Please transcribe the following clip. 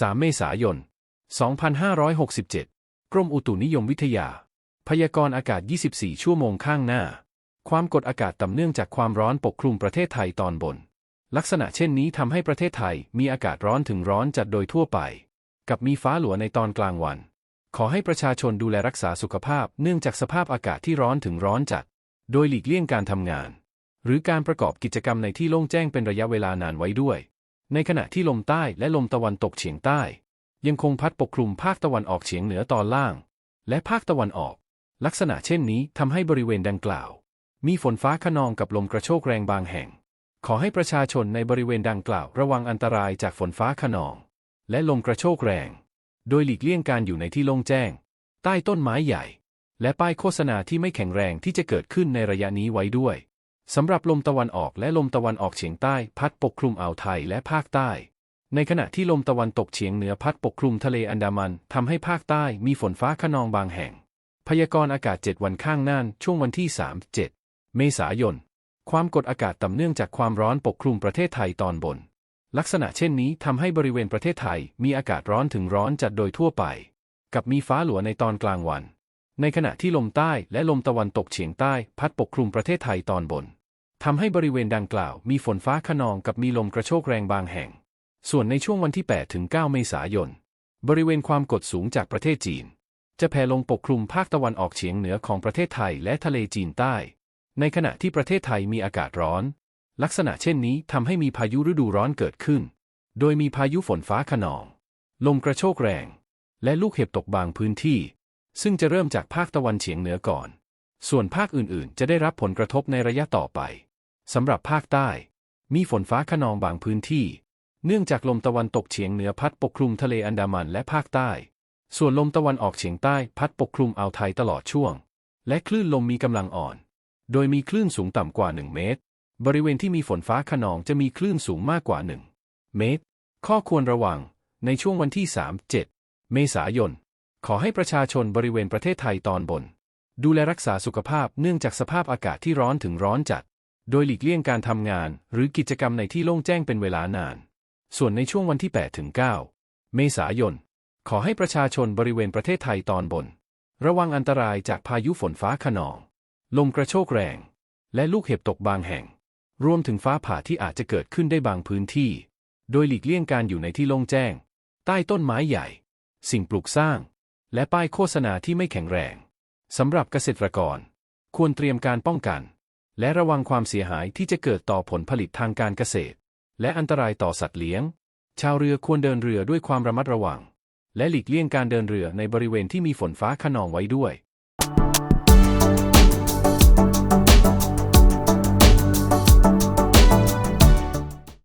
3 เมษายน 2567 กรมอุตุนิยมวิทยา พยากรณ์อากาศ 24 ชั่วโมงข้างหน้า ความกดอากาศต่ำเนื่องจากความร้อนปกคลุมประเทศไทยตอนบน ลักษณะเช่นนี้ทำให้ประเทศไทยมีอากาศร้อนถึงร้อนจัดโดยทั่วไป กับมีฟ้าหลัวในตอนกลางวัน ขอให้ประชาชนดูแลรักษาสุขภาพเนื่องจากสภาพอากาศที่ร้อนถึงร้อนจัด โดยหลีกเลี่ยงการทำงาน หรือการประกอบกิจกรรมในที่โล่งแจ้งเป็นระยะเวลานานไว้ด้วย ในขณะที่ลมใต้และลมตะวันตกเฉียงใต้ ยังคงพัดปกคลุมภาคตะวันออกเฉียงเหนือตอนล่าง และภาคตะวันออก ลักษณะเช่นนี้ทำให้บริเวณดังกล่าว มีฝนฟ้าขนองกับลมกระโชกแรงบางแห่ง ขอให้ประชาชนในบริเวณดังกล่าวระวังอันตรายจากฝนฟ้าขนอง และลมกระโชกแรง โดยหลีกเลี่ยงการอยู่ในที่โล่งแจ้ง ใต้ต้นไม้ใหญ่ และป้ายโฆษณาที่ไม่แข็งแรงที่จะเกิดขึ้นในระยะนี้ไว้ด้วย สำหรับลมตะวันออกและลมตะวันออกเฉียงใต้พัดปกคลุมอ่าวไทยและภาคใต้ ในขณะที่ลมตะวันตกเฉียงเหนือพัดปกคลุมทะเลอันดามันทำให้ภาคใต้มีฝนฟ้าขนองบางแห่ง พยากรณ์อากาศ 7 วันข้างหน้าช่วงวันที่ 3 7 เมษายน ความกดอากาศต่ำเนื่องจากความร้อนปกคลุมประเทศไทยตอนบน ลักษณะเช่นนี้ทำให้บริเวณประเทศไทยมีอากาศร้อนถึงร้อนจัดโดยทั่วไป กับมีฟ้าหลัวในตอนกลางวัน ในขณะที่ลมใต้และลมตะวันตกเฉียงใต้พัดปกคลุมประเทศไทยตอนบน ทำให้บริเวณดังกล่าวมีฝนฟ้าขนองกับมีลมกระโชกแรงบางแห่ง ส่วนในช่วงวันที่ 8 ถึง 9 เมษายน บริเวณความกดสูงจากประเทศจีน จะแผ่ลงปกคลุมภาคตะวันออกเฉียงเหนือของประเทศไทยและทะเลจีนใต้ ในขณะที่ประเทศไทยมีอากาศร้อน ลักษณะเช่นนี้ทำให้มีพายุฤดูร้อนเกิดขึ้น โดยมีพายุฝนฟ้าขนอง ลมกระโชกแรง และลูกเห็บตกบางพื้นที่ ซึ่งจะเริ่มจากภาคตะวันเฉียงเหนือก่อน ส่วนภาคอื่นๆ จะได้รับผลกระทบในระยะต่อไป สำหรับภาคใต้ มีฝนฟ้าขนองบางพื้นที่ เนื่องจากลมตะวันตกเฉียงเหนือพัดปกคลุมทะเลอันดามันและภาคใต้ ส่วนลมตะวันออกเฉียงใต้พัดปกคลุมอ่าวไทยตลอดช่วง และคลื่นลมมีกำลังอ่อน โดยมีคลื่นสูงต่ำกว่า 1 เมตร บริเวณที่มีฝนฟ้าขนองจะมีคลื่นสูงมากกว่า 1 เมตร ข้อควรระวัง ในช่วงวันที่ 3 7 เมษายน ขอให้ประชาชนบริเวณประเทศไทยตอนบน ดูแลรักษาสุขภาพเนื่องจากสภาพอากาศที่ร้อนถึงร้อนจัด โดยหลีกเลี่ยงการทำงาน หรือกิจกรรมในที่โล่งแจ้งเป็นเวลานาน ส่วนในช่วงวันที่ 8 ถึง 9 เมษายน ขอให้ประชาชนบริเวณประเทศไทยตอนบน ระวังอันตรายจากพายุฝนฟ้าขนอง ลมกระโชกแรง และลูกเห็บตกบางแห่ง รวมถึงฟ้าผ่าที่อาจจะเกิดขึ้นได้บางพื้นที่ โดยหลีกเลี่ยงการอยู่ในที่โล่งแจ้ง ใต้ต้นไม้ใหญ่ สิ่งปลูกสร้าง และป้ายโฆษณาที่ไม่แข็งแรงสำหรับเกษตรกร ควรเตรียมการป้องกัน และระวังความเสียหายที่จะเกิดต่อผลผลิตทางการเกษตร และอันตรายต่อสัตว์เลี้ยง ชาวเรือควรเดินเรือด้วยความระมัดระวัง และหลีกเลี่ยงการเดินเรือในบริเวณที่มีฝนฟ้าขนองไว้ด้วย